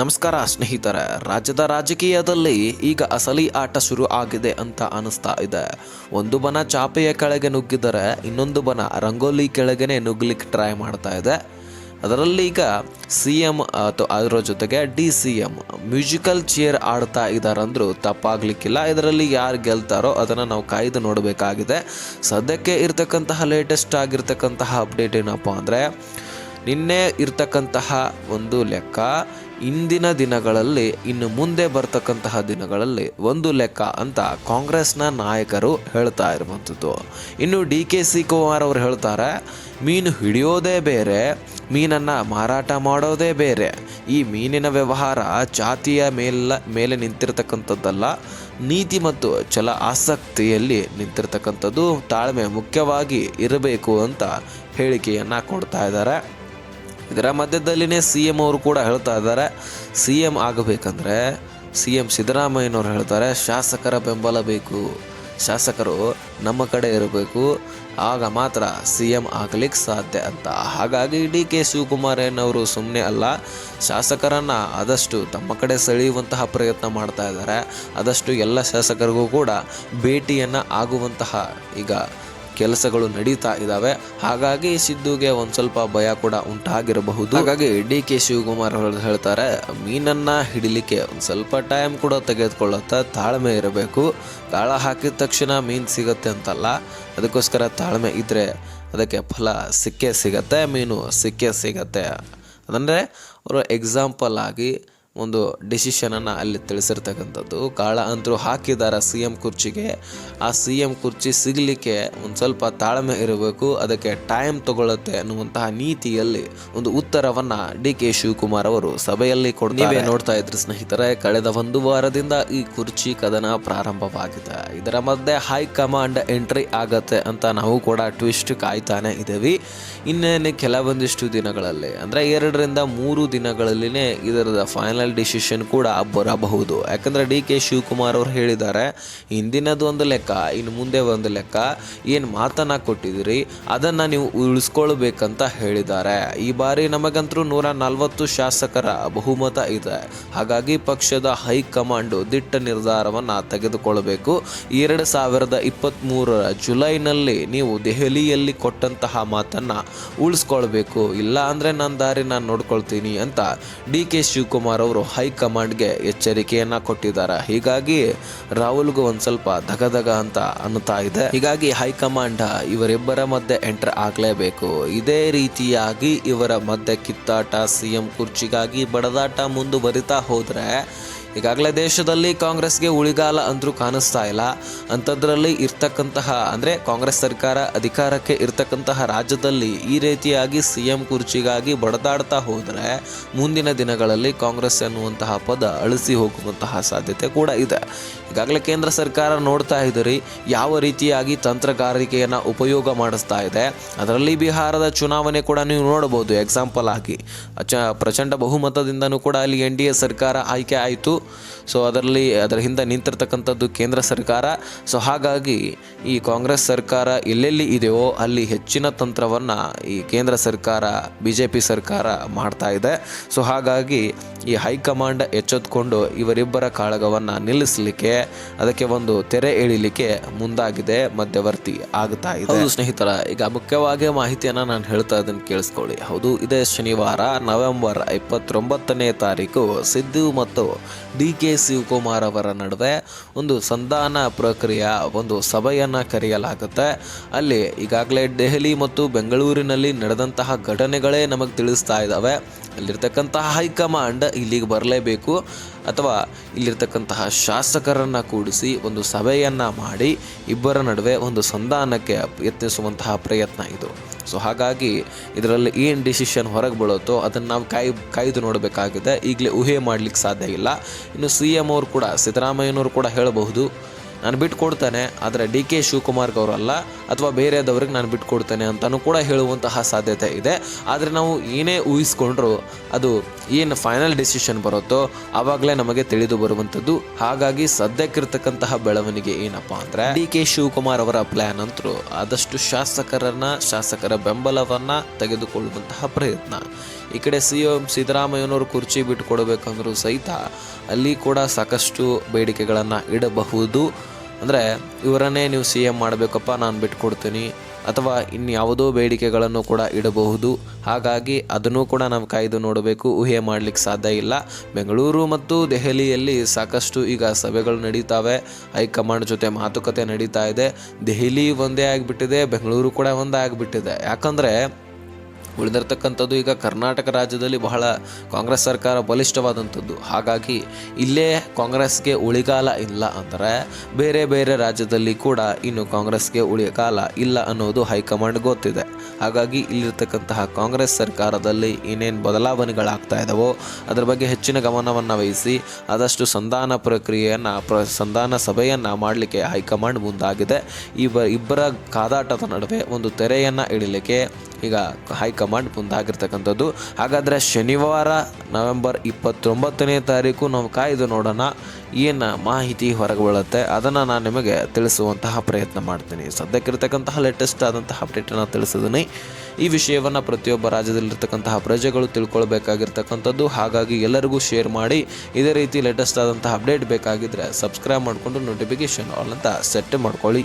ನಮಸ್ಕಾರ ಸ್ನೇಹಿತರೆ, ರಾಜ್ಯದ ರಾಜಕೀಯದಲ್ಲಿ ಈಗ ಅಸಲಿ ಆಟ ಶುರು ಆಗಿದೆ ಅಂತ ಅನಿಸ್ತಾ ಇದೆ. ಒಂದು ಬನ ಚಾಪೆಯ ಕೆಳಗೆ ನುಗ್ಗಿದರೆ ಇನ್ನೊಂದು ಬನ ರಂಗೋಲಿ ಕೆಳಗೆನೆ ನುಗ್ಲಿಕ್ಕೆ ಟ್ರೈ ಮಾಡ್ತಾ ಇದೆ. ಅದರಲ್ಲಿ ಈಗ ಸಿ ಎಂ ಅಥವಾ ಅದರ ಜೊತೆಗೆ D C M musical chair ಆಡ್ತಾ ಇದ್ದಾರಂದ್ರೂ ತಪ್ಪಾಗ್ಲಿಕ್ಕಿಲ್ಲ. ಇದರಲ್ಲಿ ಯಾರು ಗೆಲ್ತಾರೋ ಅದನ್ನು ನಾವು ಕಾಯ್ದು ನೋಡಬೇಕಾಗಿದೆ. ಸದ್ಯಕ್ಕೆ ಇರ್ತಕ್ಕಂತಹ ಲೇಟೆಸ್ಟ್ ಆಗಿರ್ತಕ್ಕಂತಹ ಅಪ್ಡೇಟ್ ಏನಪ್ಪ ಅಂದರೆ, ನಿನ್ನೆ ಇರ್ತಕ್ಕಂತಹ ಒಂದು ಲೆಕ್ಕ ಇಂದಿನ ದಿನಗಳಲ್ಲಿ, ಇನ್ನು ಮುಂದೆ ಬರ್ತಕ್ಕಂತಹ ದಿನಗಳಲ್ಲಿ ಒಂದು ಲೆಕ್ಕ ಅಂತ ಕಾಂಗ್ರೆಸ್ನ ನಾಯಕರು ಹೇಳ್ತಾ ಇರುವಂಥದ್ದು. ಇನ್ನು ಡಿ ಕೆ ಸಿ ಕುಮಾರ್ ಅವರು ಹೇಳ್ತಾರೆ, ಮೀನು ಹಿಡಿಯೋದೇ ಬೇರೆ, ಮೀನನ್ನು ಮಾರಾಟ ಮಾಡೋದೇ ಬೇರೆ. ಈ ಮೀನಿನ ವ್ಯವಹಾರ ಜಾತಿಯ ಮೇಲ, ಮೇಲೆ ನಿಂತಿರ್ತಕ್ಕಂಥದ್ದಲ್ಲ, ನೀತಿ ಮತ್ತು ಛಲ ಆಸಕ್ತಿಯಲ್ಲಿ ನಿಂತಿರ್ತಕ್ಕಂಥದ್ದು ತಾಳ್ಮೆ ಮುಖ್ಯವಾಗಿ ಇರಬೇಕು ಅಂತ ಹೇಳಿಕೆಯನ್ನು ಕೊಡ್ತಾ ಇದ್ದಾರೆ. ಇದರ ಮಧ್ಯದಲ್ಲಿನೇ ಸಿ ಎಂ ಅವರು ಕೂಡ ಹೇಳ್ತಾ ಇದ್ದಾರೆ. ಸಿ ಎಂ ಆಗಬೇಕಂದ್ರೆ ಸಿ ಎಂ ಸಿದ್ದರಾಮಯ್ಯನವರು ಹೇಳ್ತಾರೆ, ಶಾಸಕರ ಬೆಂಬಲ ಬೇಕು. ಶಾಸಕರು ನಮ್ಮ ಕಡೆ ಇರಬೇಕು. ಆಗ ಮಾತ್ರ ಸಿ ಎಂ ಆಗಲಿಕ್ಕೆ ಸಾಧ್ಯ ಅಂತ. ಹಾಗಾಗಿ ಡಿ ಕೆ ಶಿವಕುಮಾರಯ್ಯನವರು ಸುಮ್ಮನೆ ಅಲ್ಲ, ಶಾಸಕರನ್ನು ಆದಷ್ಟು ತಮ್ಮ ಕಡೆ ಸೆಳೆಯುವಂತಹ ಪ್ರಯತ್ನ ಮಾಡ್ತಾ ಇದ್ದಾರೆ. ಆದಷ್ಟು ಎಲ್ಲ ಶಾಸಕರಿಗೂ ಕೂಡ ಭೇಟಿಯನ್ನು ಆಗುವಂತಹ ಈಗ ಕೆಲಸಗಳು ನಡೀತಾ ಇದ್ದಾವೆ ಹಾಗಾಗಿ ಸಿದ್ದುಗೆ ಒಂದು ಸ್ವಲ್ಪ ಭಯ ಕೂಡ ಉಂಟಾಗಿರಬಹುದು. ಹಾಗಾಗಿ ಡಿ ಕೆ ಶಿವಕುಮಾರ್ ಅವರು ಹೇಳ್ತಾರೆ, ಮೀನನ್ನ ಹಿಡಿಲಿಕ್ಕೆ ಒಂದು ಸ್ವಲ್ಪ ಟೈಮ್ ಕೂಡ ತೆಗೆದುಕೊಳ್ಳುತ್ತೆ, ತಾಳ್ಮೆ ಇರಬೇಕು. ಗಾಳ ಹಾಕಿದ ತಕ್ಷಣ ಮೀನು ಸಿಗತ್ತೆ ಅಂತಲ್ಲ, ಅದಕ್ಕೋಸ್ಕರ ತಾಳ್ಮೆ ಇದ್ದರೆ ಅದಕ್ಕೆ ಫಲ ಸಿಕ್ಕೇ ಸಿಗತ್ತೆ, ಮೀನು ಸಿಕ್ಕೇ ಸಿಗತ್ತೆ. ಅದಂದರೆ, ಅವರು ಎಕ್ಸಾಂಪಲ್ ಆಗಿ ಒಂದು ಡಿಸಿಷನನ್ನು ಅಲ್ಲಿ ತಿಳಿಸಿರ್ತಕ್ಕಂಥದ್ದು. ಕಾಳ ಅಂತರೂ ಹಾಕಿದ್ದಾರೆ ಸಿ ಎಂ ಕುರ್ಚಿಗೆ. ಆ ಸಿ ಎಂ ಕುರ್ಚಿ ಸಿಗಲಿಕ್ಕೆ ಒಂದು ಸ್ವಲ್ಪ ತಾಳ್ಮೆ ಇರಬೇಕು. ಅದಕ್ಕೆ ಟೈಮ್ ತಗೊಳ್ಳುತ್ತೆ ಅನ್ನುವಂತಹ ನೀತಿಯಲ್ಲಿ ಒಂದು ಉತ್ತರವನ್ನು ಡಿ ಕೆ ಶಿವಕುಮಾರ್ ಅವರು ಸಭೆಯಲ್ಲಿ ಕೊಡ್ ನೀವೇ ನೋಡ್ತಾ ಇದ್ರಿ ಸ್ನೇಹಿತರೆ, ಕಳೆದ ಒಂದು ವಾರದಿಂದ ಈ ಕುರ್ಚಿ ಕದನ ಪ್ರಾರಂಭವಾಗಿದೆ. ಇದರ ಮಧ್ಯೆ ಹೈಕಮಾಂಡ್ ಎಂಟ್ರಿ ಆಗತ್ತೆ ಅಂತ ನಾವು ಕೂಡ ಟ್ವಿಸ್ಟ್ ಕಾಯ್ತಾನೆ ಇದ್ದೀವಿ. ಇನ್ನೇನು ಕೆಲವೊಂದಿಷ್ಟು ದಿನಗಳಲ್ಲಿ, ಅಂದರೆ ಎರಡರಿಂದ ಮೂರು ದಿನಗಳಲ್ಲಿನೇ ಇದರ ಫೈನಲ್ ಡಿಸಿಷನ್ ಕೂಡ ಬರಬಹುದು. ಯಾಕಂದರೆ ಡಿ ಕೆ ಶಿವಕುಮಾರ್ ಅವರು ಹೇಳಿದ್ದಾರೆ, ಹಿಂದಿನದು ಒಂದು ಲೆಕ್ಕ, ಇನ್ನು ಮುಂದೆ ಒಂದು ಲೆಕ್ಕ, ಏನು ಮಾತನ್ನ ಕೊಟ್ಟಿದ್ದೀರಿ, ಅದನ್ನು ನೀವು ಉಳಿಸ್ಕೊಳ್ಬೇಕಂತ ಹೇಳಿದ್ದಾರೆ. ಈ ಬಾರಿ ನಮಗಂತರೂ ನೂರ ನಲವತ್ತು ಶಾಸಕರ ಬಹುಮತ ಇದೆ. ಹಾಗಾಗಿ ಪಕ್ಷದ ಹೈಕಮಾಂಡ್ ದಿಟ್ಟ ನಿರ್ಧಾರವನ್ನು ತೆಗೆದುಕೊಳ್ಳಬೇಕು ಎರಡು ಸಾವಿರದ ಇಪ್ಪತ್ತ್ಮೂರರ ಜುಲೈನಲ್ಲಿ ನೀವು ದೆಹಲಿಯಲ್ಲಿ ಕೊಟ್ಟಂತಹ ಮಾತನ್ನು ಉಳಿಸ್ಕೊಳ್ಬೇಕು. ಇಲ್ಲ ಅಂದರೆ ನನ್ನ ದಾರಿ ನಾನು ನೋಡ್ಕೊಳ್ತೀನಿ ಅಂತ ಡಿ ಕೆ ಶಿವಕುಮಾರ್ ಹೈಕಮಾಂಡ್ಗೆ ಎಚ್ಚರಿಕೆಯನ್ನ ಕೊಟ್ಟಿದ್ದಾರೆ. ಹೀಗಾಗಿ ರಾಹುಲ್ಗೂ ಒಂದು ಸ್ವಲ್ಪ ಧಗಧಗ ಅಂತ ಅನ್ನುತ್ತಾ ಇದೆ. ಹೀಗಾಗಿ ಹೈಕಮಾಂಡ್ ಇವರಿಬ್ಬರ ಮಧ್ಯೆ ಎಂಟರ್ ಆಗಲೇಬೇಕು. ಇದೇ ರೀತಿಯಾಗಿ ಇವರ ಮಧ್ಯೆ ಕಿತ್ತಾಟ, ಸಿಎಂ ಕುರ್ಚಿಗಾಗಿ ಬಡದಾಟ ಮುಂದುವರಿತಾ ಹೋದರೆ ಈಗಾಗಲೇ ದೇಶದಲ್ಲಿ ಕಾಂಗ್ರೆಸ್ಗೆ ಉಳಿಗಾಲ ಅಂದರೂ ಕಾಣಿಸ್ತಾ ಇಲ್ಲ. ಅಂಥದ್ರಲ್ಲಿ ಇರ್ತಕ್ಕಂತಹ, ಅಂದರೆ ಕಾಂಗ್ರೆಸ್ ಸರ್ಕಾರ ಅಧಿಕಾರಕ್ಕೆ ಇರ್ತಕ್ಕಂತಹ ರಾಜ್ಯದಲ್ಲಿ ಈ ರೀತಿಯಾಗಿ ಸಿ ಎಂ ಕುರ್ಚಿಗಾಗಿ ಬಡದಾಡ್ತಾ ಹೋದರೆ ಮುಂದಿನ ದಿನಗಳಲ್ಲಿ ಕಾಂಗ್ರೆಸ್ ಎನ್ನುವಂತಹ ಪದ ಅಳಿಸಿ ಹೋಗುವಂತಹ ಸಾಧ್ಯತೆ ಕೂಡ ಇದೆ. ಈಗಾಗಲೇ ಕೇಂದ್ರ ಸರ್ಕಾರ ನೋಡ್ತಾ ಇದ್ದೀರಿ, ಯಾವ ರೀತಿಯಾಗಿ ತಂತ್ರಗಾರಿಕೆಯನ್ನು ಉಪಯೋಗ ಮಾಡಿಸ್ತಾ ಇದೆ. ಅದರಲ್ಲಿ ಬಿಹಾರದ ಚುನಾವಣೆ ಕೂಡ ನೀವು ನೋಡಬಹುದು ಎಕ್ಸಾಂಪಲ್ ಆಗಿ. ಚ ಪ್ರಚಂಡ ಬಹುಮತದಿಂದನೂ ಕೂಡ ಅಲ್ಲಿ ಎನ್ ಡಿ ಎ ಸರ್ಕಾರ ಆಯ್ಕೆ ಆಯಿತು. ಸೊ ಅದರಲ್ಲಿ, ಅದರ ಹಿಂದೆ ನಿಂತಿರ್ತಕ್ಕಂಥದ್ದು ಕೇಂದ್ರ ಸರ್ಕಾರ. ಸೊ ಹಾಗಾಗಿ ಈ ಕಾಂಗ್ರೆಸ್ ಸರ್ಕಾರ ಎಲ್ಲೆಲ್ಲಿ ಇದೆಯೋ ಅಲ್ಲಿ ಹೆಚ್ಚಿನ ತಂತ್ರವನ್ನು ಈ ಕೇಂದ್ರ ಸರ್ಕಾರ ಬಿ ಜೆ ಪಿ ಸರ್ಕಾರ ಮಾಡ್ತಾ ಇದೆ. ಸೊ ಹಾಗಾಗಿ ಈ ಹೈಕಮಾಂಡ್ ಎಚ್ಚೆತ್ಕೊಂಡು ಇವರಿಬ್ಬರ ಕಾಳಗವನ್ನು ನಿಲ್ಲಿಸಲಿಕ್ಕೆ ಅದಕ್ಕೆ ಒಂದು ತೆರೆ ಎಳಿಲಿಕ್ಕೆ ಮುಂದಾಗಿದೆ, ಮಧ್ಯವರ್ತಿ ಆಗ್ತಾ ಇದೆ. ಹೌದು ಸ್ನೇಹಿತರ, ಈಗ ಮುಖ್ಯವಾಗಿ ಮಾಹಿತಿಯನ್ನು ನಾನು ಹೇಳ್ತಾ ಇದ್ದೀನಿ ಕೇಳಿಸ್ಕೊಳ್ಳಿ. ಹೌದು, ಇದೇ ಶನಿವಾರ ನವೆಂಬರ್ ಇಪ್ಪತ್ತೊಂಬತ್ತನೇ ತಾರೀಕು ಸಿದ್ದು ಮತ್ತು ಡಿ ಕೆ ಶಿವಕುಮಾರ್ ಅವರ ನಡುವೆ ಒಂದು ಸಂಧಾನ ಪ್ರಕ್ರಿಯೆ, ಒಂದು ಸಭೆಯನ್ನು ಕರೆಯಲಾಗುತ್ತೆ. ಅಲ್ಲಿ ಈಗಾಗಲೇ ದೆಹಲಿ ಮತ್ತು ಬೆಂಗಳೂರಿನಲ್ಲಿ ನಡೆದಂತಹ ಘಟನೆಗಳೇ ನಮಗೆ ತಿಳಿಸ್ತಾ ಇದ್ದಾವೆ ಅಲ್ಲಿರ್ತಕ್ಕಂತಹ ಹೈಕಮಾಂಡ್ ಇಲ್ಲಿಗೆ ಬರಲೇಬೇಕು. ಅಥವಾ ಇಲ್ಲಿರ್ತಕ್ಕಂತಹ ಶಾಸಕರನ್ನು ಕೂಡಿಸಿ ಒಂದು ಸಭೆಯನ್ನು ಮಾಡಿ ಇಬ್ಬರ ನಡುವೆ ಒಂದು ಸಂಧಾನಕ್ಕೆ ಯತ್ನಿಸುವಂತಹ ಪ್ರಯತ್ನ ಇದು. ಸೊ ಹಾಗಾಗಿ ಇದರಲ್ಲಿ ಏನು ಡಿಸಿಷನ್ ಹೊರಗೆ ಬೀಳುತ್ತೋ ಅದನ್ನು ನಾವು ಕಾಯ್, ಕಾಯ್ದು ನೋಡಬೇಕಾಗಿದೆ. ಈಗಲೇ ಊಹೆ ಮಾಡಲಿಕ್ಕೆ ಸಾಧ್ಯ ಇಲ್ಲ. ಇನ್ನು ಸಿ ಎಂ ಅವರು ಕೂಡ, ಸಿದ್ದರಾಮಯ್ಯನವರು ಕೂಡ ಹೇಳಬಹುದು ನಾನು ಬಿಟ್ಟು ಕೊಡ್ತೇನೆ ಆದರೆ ಡಿ ಕೆ ಶಿವಕುಮಾರ್ಗವರಲ್ಲ ಅಥವಾ ಬೇರೆದವ್ರಿಗೆ ನಾನು ಬಿಟ್ಟು ಕೊಡ್ತೇನೆ ಅಂತಲೂ ಕೂಡ ಹೇಳುವಂತಹ ಸಾಧ್ಯತೆ ಇದೆ. ಆದರೆ ನಾವು ಏನೇ ಊಹಿಸ್ಕೊಂಡ್ರು ಅದು ಏನು ಫೈನಲ್ ಡಿಸಿಷನ್ ಬರುತ್ತೋ ಆವಾಗಲೇ ನಮಗೆ ತಿಳಿದು ಬರುವಂಥದ್ದು. ಹಾಗಾಗಿ ಸದ್ಯಕ್ಕಿರ್ತಕ್ಕಂತಹ ಬೆಳವಣಿಗೆ ಏನಪ್ಪ ಅಂದರೆ, ಡಿ ಕೆ ಶಿವಕುಮಾರ್ ಅವರ ಪ್ಲ್ಯಾನ್ ಅಂತರೂ ಆದಷ್ಟು ಶಾಸಕರನ್ನು, ಶಾಸಕರ ಬೆಂಬಲವನ್ನು ತೆಗೆದುಕೊಳ್ಳುವಂತಹ ಪ್ರಯತ್ನ. ಈ ಕಡೆ ಸಿ ಎಂ ಸಿದ್ದರಾಮಯ್ಯನವರು ಕುರ್ಚಿ ಬಿಟ್ಟುಕೊಡಬೇಕಂದ್ರೂ ಸಹಿತ ಅಲ್ಲಿ ಕೂಡ ಸಾಕಷ್ಟು ಬೇಡಿಕೆಗಳನ್ನು ಇಡಬಹುದು. ಅಂದರೆ ಇವರನ್ನೇ ನೀವು ಸಿ ಎಂ ಮಾಡಬೇಕಪ್ಪ, ನಾನು ಬಿಟ್ಕೊಡ್ತೀನಿ. ಅಥವಾ ಇನ್ಯಾವುದೋ ಬೇಡಿಕೆಗಳನ್ನು ಕೂಡ ಇಡಬಹುದು. ಹಾಗಾಗಿ ಅದನ್ನು ಕೂಡ ನಾವು ಕಾಯ್ದು ನೋಡಬೇಕು. ಊಹೆ ಮಾಡಲಿಕ್ಕೆ ಸಾಧ್ಯ ಇಲ್ಲ. ಬೆಂಗಳೂರು ಮತ್ತು ದೆಹಲಿಯಲ್ಲಿ ಸಾಕಷ್ಟು ಈಗ ಸಭೆಗಳು ನಡೀತಾವೆ. ಹೈಕಮಾಂಡ್ ಜೊತೆ ಮಾತುಕತೆ ನಡೀತಾ ಇದೆ. ದೆಹಲಿ ಒಂದೇ ಆಗಿಬಿಟ್ಟಿದೆ, ಬೆಂಗಳೂರು ಕೂಡ ಒಂದೇ ಆಗಿಬಿಟ್ಟಿದೆ. ಯಾಕಂದರೆ ಉಳಿದಿರ್ತಕ್ಕಂಥದ್ದು ಈಗ ಕರ್ನಾಟಕ ರಾಜ್ಯದಲ್ಲಿ ಬಹಳ ಕಾಂಗ್ರೆಸ್ ಸರ್ಕಾರ ಬಲಿಷ್ಠವಾದಂಥದ್ದು. ಹಾಗಾಗಿ ಇಲ್ಲೇ ಕಾಂಗ್ರೆಸ್ಗೆ ಉಳಿಗಾಲ ಇಲ್ಲ ಅಂದರೆ ಬೇರೆ ಬೇರೆ ರಾಜ್ಯದಲ್ಲಿ ಕೂಡ ಇನ್ನು ಕಾಂಗ್ರೆಸ್ಗೆ ಉಳಿಗಾಲ ಇಲ್ಲ ಅನ್ನೋದು ಹೈಕಮಾಂಡ್ ಗೊತ್ತಿದೆ. ಹಾಗಾಗಿ ಇಲ್ಲಿರ್ತಕ್ಕಂತಹ ಕಾಂಗ್ರೆಸ್ ಸರ್ಕಾರದಲ್ಲಿ ಏನೇನು ಬದಲಾವಣೆಗಳಾಗ್ತಾ ಇದ್ದಾವೋ ಅದರ ಬಗ್ಗೆ ಹೆಚ್ಚಿನ ಗಮನವನ್ನು ವಹಿಸಿ ಆದಷ್ಟು ಸಂಧಾನ ಪ್ರಕ್ರಿಯೆಯನ್ನು, ಪ್ರ ಸಂಧಾನ ಸಭೆಯನ್ನು ಮಾಡಲಿಕ್ಕೆ ಹೈಕಮಾಂಡ್ ಮುಂದಾಗಿದೆ. ಇಬ್ಬ ಇಬ್ಬರ ಕಾದಾಟದ ನಡುವೆ ಒಂದು ತೆರೆಯನ್ನು ಇಡಲಿಕ್ಕೆ ಈಗ ಹೈಕಮಾಂಡ್ ಮುಂದಾಗಿರ್ತಕ್ಕಂಥದ್ದು. ಹಾಗಾದರೆ ಶನಿವಾರ ನವೆಂಬರ್ ಇಪ್ಪತ್ತೊಂಬತ್ತನೇ ತಾರೀಕು ನಾವು ಕಾಯ್ದು ನೋಡೋಣ ಏನು ಮಾಹಿತಿ ಹೊರಗೆ ಬೀಳುತ್ತೆ. ಅದನ್ನು ನಾನು ನಿಮಗೆ ತಿಳಿಸುವಂತಹ ಪ್ರಯತ್ನ ಮಾಡ್ತೀನಿ. ಸದ್ಯಕ್ಕಿರ್ತಕ್ಕಂತಹ ಲೇಟೆಸ್ಟ್ ಆದಂತಹ ಅಪ್ಡೇಟನ್ನು ತಿಳಿಸಿದ್ದೀನಿ ಈ ವಿಷಯವನ್ನು ಪ್ರತಿಯೊಬ್ಬ ರಾಜ್ಯದಲ್ಲಿರ್ತಕ್ಕಂತಹ ಪ್ರಜೆಗಳು ತಿಳ್ಕೊಳ್ಬೇಕಾಗಿರ್ತಕ್ಕಂಥದ್ದು. ಹಾಗಾಗಿ ಎಲ್ಲರಿಗೂ ಶೇರ್ ಮಾಡಿ. ಇದೇ ರೀತಿ ಲೇಟೆಸ್ಟ್ ಆದಂತಹ ಅಪ್ಡೇಟ್ ಬೇಕಾಗಿದ್ದರೆ ಸಬ್ಸ್ಕ್ರೈಬ್ ಮಾಡಿಕೊಂಡು ನೋಟಿಫಿಕೇಶನ್ ಆಲ್ ಅಂತ ಸೆಟ್ ಮಾಡ್ಕೊಳ್ಳಿ.